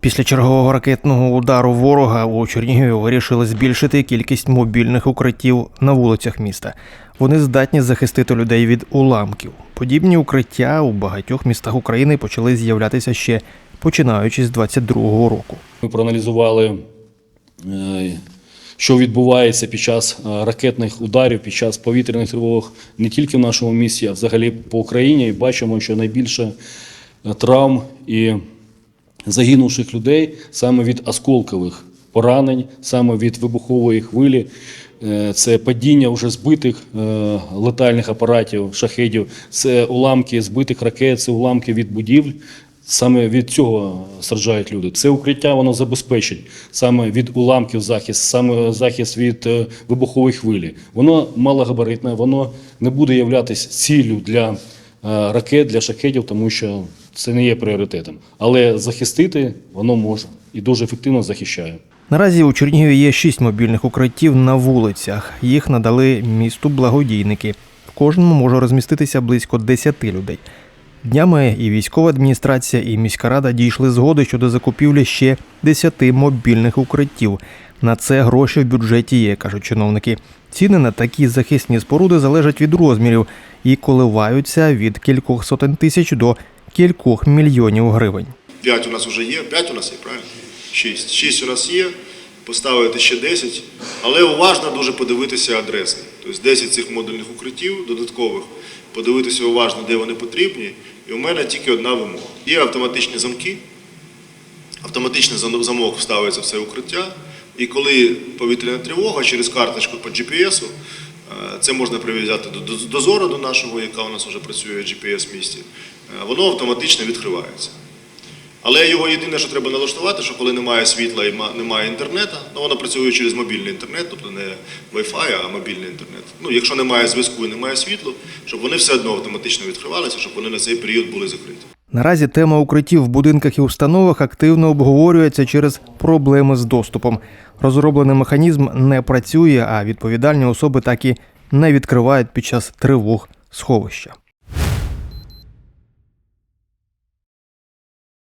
Після чергового ракетного удару ворога у Чернігові вирішили збільшити кількість мобільних укриттів на вулицях міста. Вони здатні захистити людей від уламків. Подібні укриття у багатьох містах України почали з'являтися ще починаючи з 22-го року. Ми проаналізували, е, що відбувається під час е, ракетних ударів, під час повітряних тривог не тільки в нашому місті, а взагалі по Україні. І бачимо, що найбільше е, травм і загинувших людей саме від осколкових поранень, саме від вибухової хвилі. Е, Це падіння вже збитих е, летальних апаратів, шахедів, це уламки збитих ракет, це уламки від будівель. Саме від цього страждають люди. Це укриття воно забезпечить саме від уламків захист, саме захист від е, вибухової хвилі. Воно малогабаритне, воно не буде являтися ціллю для ракет, для шахедів, тому що це не є пріоритетом. Але захистити воно може і дуже ефективно захищає. Наразі у Чернігові є шість мобільних укриттів на вулицях. Їх надали місту благодійники. В кожному може розміститися близько 10 людей. Днями і військова адміністрація, і міська рада дійшли згоди щодо закупівлі ще 10 мобільних укриттів. На це гроші в бюджеті є, кажуть чиновники. Ціни на такі захисні споруди залежать від розмірів і коливаються від кількох сотень тисяч до кількох мільйонів гривень. 5 у нас вже є, 5 у нас є, правильно? 6. 6 у нас є, поставити ще 10. Але уважно дуже подивитися адреси. Тобто 10 цих модульних укриттів додаткових, подивитися уважно, де вони потрібні. І у мене тільки одна вимога. Є автоматичні замки, автоматичний замок вставиться в це укриття. І коли повітряна тривога через карточку по GPS, це можна прив'язати до до- дозору до нашого, яка у нас вже працює GPS в місті, е, воно автоматично відкривається. Але його єдине, що треба налаштувати, що коли немає світла і немає інтернету, ну воно працює через мобільний інтернет, тобто не Wi-Fi, а мобільний інтернет. Ну, якщо немає зв'язку і немає світла, щоб вони все одно автоматично відкривалися, щоб вони на цей період були закриті. Наразі тема укриттів в будинках і установах активно обговорюється через проблеми з доступом. Розроблений механізм не працює, а відповідальні особи так і не відкривають під час тривог сховища.